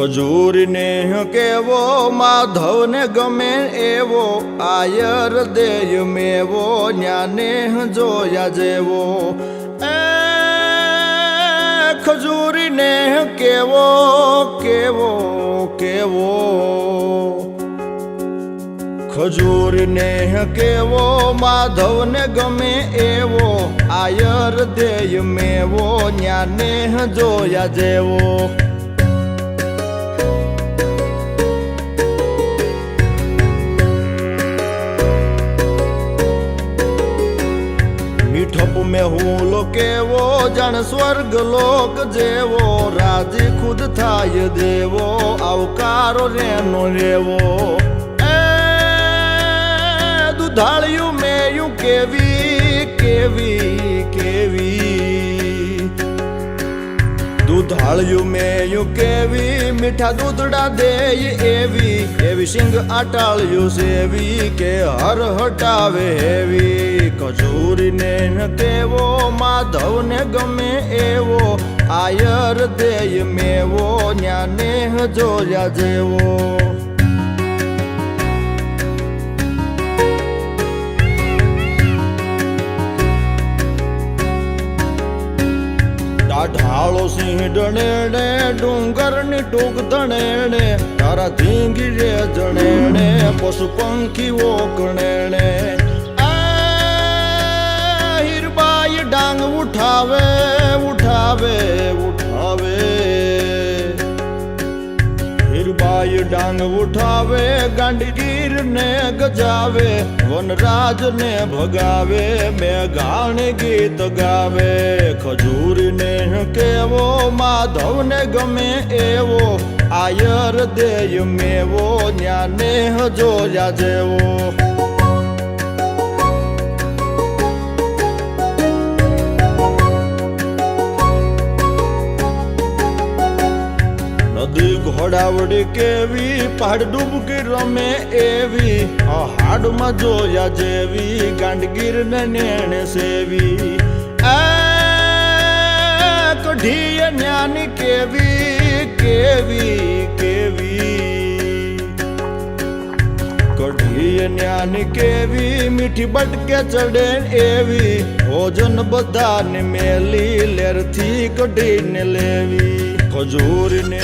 ખજૂરને કેવો, માધવને ગમે એવો, આયર દેય મેવો, ન્યાને જોયા જેવો. એ ખજૂરીને કેવો કેવો કેવો. ખજૂરને કેવો, માધવને ગમે એવો, આયર દેય મેવો, ન્યાને જોયા જેવો. મીઠપ મેં હું લો કેવો જણ સ્વર્ગ લોક જેવો, રાજી ખુદ થાય દેવો, આવકારો રેનો રેવો. એ દુધાળિયું મેયું કેવી કેવી કેવી. દુધાળ્યું મેયું કેવી, મીઠા દૂધડા દેય એવી એવી સિંગ આટાળ્યું સેવી, કે હર હટાવે હેવી કચૂરીને ન કેવો માધવને ગમે એવો આયર દેય મેવો ન્યાને જોયા જેવો ઢાળો સિંહ ડણેણે ડુંગરની ટૂંક ધણેણે તારા ધીંગી રે જણેણે પશુ પંખીઓ કણેણે ઉઠાવે ઉઠાવે ઉઠાવે. હીરબાઈ ડાંગ ઉઠાવે ગાંડીગીર ને ગજાવે વનરાજ ને ભગાવે, મેઘાણ ગીત ગાવે. ખજૂર ને કેવો માધવ ને ગમે એવો, આયર દેય મેવો, ન્યાને જોયા જેવો. નદી ઘોડાવડી કેવી પહાડ ડૂબકી રમે એવી આ હાડમાં જોયા જેવી ગાંડગીર ને નેણે સેવી આ કઢીએ ન્યાની કેવી કેવી કેવી કઢીએ ન્યાની કેવી મીઠી બટકે ચડે એવી ભોજન બધાને મેલી લેરથી કઢીને લેવી ખજૂરને